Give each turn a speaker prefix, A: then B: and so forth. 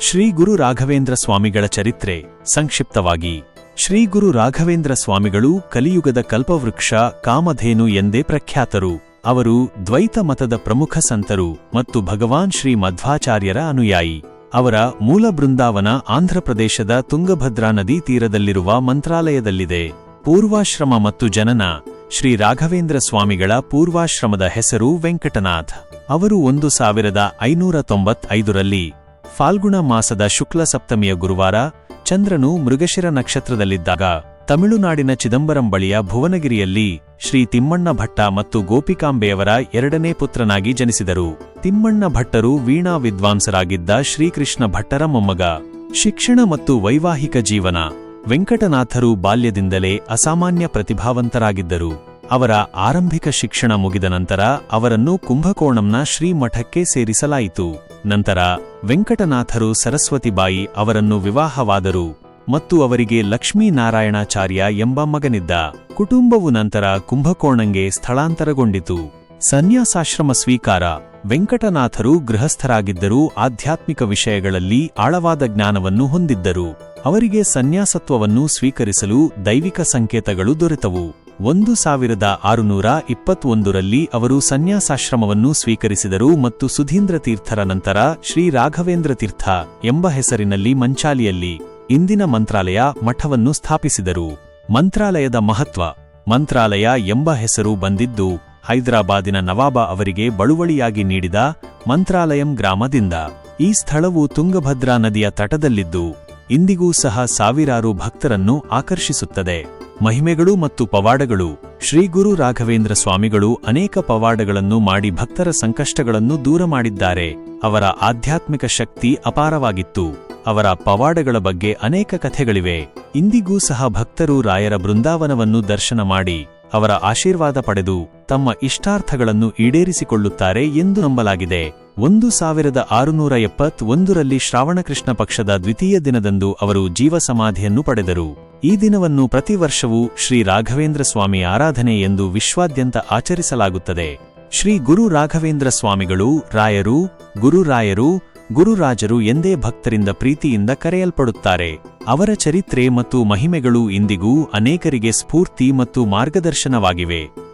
A: ಶ್ರೀ ಗುರು ರಾಘವೇಂದ್ರ ಸ್ವಾಮಿಗಳ ಚರಿತ್ರೆ ಸಂಕ್ಷಿಪ್ತವಾಗಿ. ಶ್ರೀ ಗುರು ರಾಘವೇಂದ್ರ ಸ್ವಾಮಿಗಳು ಕಲಿಯುಗದ ಕಲ್ಪವೃಕ್ಷ ಕಾಮಧೇನು ಎಂದೇ ಪ್ರಖ್ಯಾತರು. ಅವರು ದ್ವೈತ ಮತದ ಪ್ರಮುಖ ಸಂತರು ಮತ್ತು ಭಗವಾನ್ ಶ್ರೀ ಮಧ್ವಾಚಾರ್ಯರ ಅನುಯಾಯಿ. ಅವರ ಮೂಲ ಬೃಂದಾವನ ಆಂಧ್ರಪ್ರದೇಶದ ತುಂಗಭದ್ರಾ ನದಿ ತೀರದಲ್ಲಿರುವ ಮಂತ್ರಾಲಯದಲ್ಲಿದೆ. ಪೂರ್ವಾಶ್ರಮ ಮತ್ತು ಜನನ ಶ್ರೀ ರಾಘವೇಂದ್ರ ಸ್ವಾಮಿಗಳ ಪೂರ್ವಾಶ್ರಮದ ಹೆಸರು ವೆಂಕಟನಾಥ್. ಅವರು ಒಂದು ಸಾವಿರದ ಐನೂರ ತೊಂಬತ್ತೈದರಲ್ಲಿ ಫಾಲ್ಗುಣ ಮಾಸದ ಶುಕ್ಲ ಸಪ್ತಮಿಯ ಗುರುವಾರ ಚಂದ್ರನು ಮೃಗಶಿರ ನಕ್ಷತ್ರದಲ್ಲಿದ್ದಾಗ ತಮಿಳುನಾಡಿನ ಚಿದಂಬರಂ ಬಳಿಯ ಭುವನಗಿರಿಯಲ್ಲಿ ಶ್ರೀ ತಿಮ್ಮಣ್ಣ ಭಟ್ಟ ಮತ್ತು ಗೋಪಿಕಾಂಬೆಯವರ ಎರಡನೇ ಪುತ್ರನಾಗಿ ಜನಿಸಿದರು. ತಿಮ್ಮಣ್ಣ ಭಟ್ಟರು ವೀಣಾ ವಿದ್ವಾಂಸರಾಗಿದ್ದ ಶ್ರೀಕೃಷ್ಣ ಭಟ್ಟರ ಮೊಮ್ಮಗ. ಶಿಕ್ಷಣ ಮತ್ತು ವೈವಾಹಿಕ ಜೀವನ. ವೆಂಕಟನಾಥರು ಬಾಲ್ಯದಿಂದಲೇ ಅಸಾಮಾನ್ಯ ಪ್ರತಿಭಾವಂತರಾಗಿದ್ದರು. ಅವರ ಆರಂಭಿಕ ಶಿಕ್ಷಣ ಮುಗಿದ ನಂತರ ಅವರನ್ನು ಕುಂಭಕೋಣಂನ ಶ್ರೀಮಠಕ್ಕೆ ಸೇರಿಸಲಾಯಿತು. ನಂತರ ವೆಂಕಟನಾಥರು ಸರಸ್ವತಿಬಾಯಿ ಅವರನ್ನು ವಿವಾಹವಾದರು ಮತ್ತು ಅವರಿಗೆ ಲಕ್ಷ್ಮೀನಾರಾಯಣಾಚಾರ್ಯ ಎಂಬ ಮಗನಿದ್ದ. ಕುಟುಂಬವು ನಂತರ ಕುಂಭಕೋಣಂಗೆ ಸ್ಥಳಾಂತರಗೊಂಡಿತು. ಸನ್ಯಾಸಾಶ್ರಮ ಸ್ವೀಕಾರ. ವೆಂಕಟನಾಥರು ಗೃಹಸ್ಥರಾಗಿದ್ದರೂ ಆಧ್ಯಾತ್ಮಿಕ ವಿಷಯಗಳಲ್ಲಿ ಆಳವಾದ ಜ್ಞಾನವನ್ನು ಹೊಂದಿದ್ದರು. ಅವರಿಗೆ ಸನ್ಯಾಸತ್ವವನ್ನು ಸ್ವೀಕರಿಸಲು ದೈವಿಕ ಸಂಕೇತಗಳು ದೊರೆತವು. ಒಂದು ಸಾವಿರದ ಆರುನೂರ ಇಪ್ಪತ್ತೊಂದರಲ್ಲಿ ಅವರು ಸನ್ಯಾಸಾಶ್ರಮವನ್ನು ಸ್ವೀಕರಿಸಿದರು ಮತ್ತು ಸುಧೀಂದ್ರ ತೀರ್ಥರ ನಂತರ ಶ್ರೀ ರಾಘವೇಂದ್ರ ತೀರ್ಥ ಎಂಬ ಹೆಸರಿನಲ್ಲಿ ಮಂಚಾಲಿಯಲ್ಲಿ ಇಂದಿನ ಮಂತ್ರಾಲಯ ಮಠವನ್ನು ಸ್ಥಾಪಿಸಿದರು. ಮಂತ್ರಾಲಯದ ಮಹತ್ವ. ಮಂತ್ರಾಲಯ ಎಂಬ ಹೆಸರು ಬಂದಿದ್ದು, ಹೈದರಾಬಾದಿನ ನವಾಬ ಅವರಿಗೆ ಬಳುವಳಿಯಾಗಿ ನೀಡಿದ ಮಂತ್ರಾಲಯಂ ಗ್ರಾಮದಿಂದ. ಈ ಸ್ಥಳವು ತುಂಗಭದ್ರಾ ನದಿಯ ತಟದಲ್ಲಿದ್ದು, ಇಂದಿಗೂ ಸಹ ಸಾವಿರಾರು ಭಕ್ತರನ್ನು ಆಕರ್ಷಿಸುತ್ತದೆ. ಮಹಿಮೆಗಳು ಮತ್ತು ಪವಾಡಗಳು. ಶ್ರೀ ಗುರು ರಾಘವೇಂದ್ರ ಸ್ವಾಮಿಗಳು ಅನೇಕ ಪವಾಡಗಳನ್ನು ಮಾಡಿ ಭಕ್ತರ ಸಂಕಷ್ಟಗಳನ್ನು ದೂರ ಮಾಡಿದ್ದಾರೆ. ಅವರ ಆಧ್ಯಾತ್ಮಿಕ ಶಕ್ತಿ ಅಪಾರವಾಗಿತ್ತು. ಅವರ ಪವಾಡಗಳ ಬಗ್ಗೆ ಅನೇಕ ಕಥೆಗಳಿವೆ. ಇಂದಿಗೂ ಸಹ ಭಕ್ತರು ರಾಯರ ಬೃಂದಾವನವನ್ನು ದರ್ಶನ ಮಾಡಿ, ಅವರ ಆಶೀರ್ವಾದ ಪಡೆದು ತಮ್ಮ ಇಷ್ಟಾರ್ಥಗಳನ್ನು ಈಡೇರಿಸಿಕೊಳ್ಳುತ್ತಾರೆ ಎಂದು ನಂಬಲಾಗಿದೆ. ಒಂದು ಸಾವಿರದ ಆರುನೂರ ಎಪ್ಪತ್ತೊಂದರಲ್ಲಿ ಶ್ರಾವಣಕೃಷ್ಣ ಪಕ್ಷದ ದ್ವಿತೀಯ ದಿನದಂದು ಅವರು ಜೀವಸಮಾಧಿಯನ್ನು ಪಡೆದರು. ಈ ದಿನವನ್ನು ಪ್ರತಿ ವರ್ಷವೂ ಶ್ರೀ ರಾಘವೇಂದ್ರ ಸ್ವಾಮಿ ಆರಾಧನೆ ಎಂದು ವಿಶ್ವಾದ್ಯಂತ ಆಚರಿಸಲಾಗುತ್ತದೆ. ಶ್ರೀ ಗುರು ರಾಘವೇಂದ್ರ ಸ್ವಾಮಿಗಳು, ರಾಯರು, ಗುರುರಾಯರು, ಗುರುರಾಜರು ಎಂದೇ ಭಕ್ತರಿಂದ ಪ್ರೀತಿಯಿಂದ ಕರೆಯಲ್ಪಡುತ್ತಾರೆ. ಅವರ ಚರಿತ್ರೆ ಮತ್ತು ಮಹಿಮೆಗಳು ಇಂದಿಗೂ ಅನೇಕರಿಗೆ ಸ್ಫೂರ್ತಿ ಮತ್ತು ಮಾರ್ಗದರ್ಶನವಾಗಿವೆ.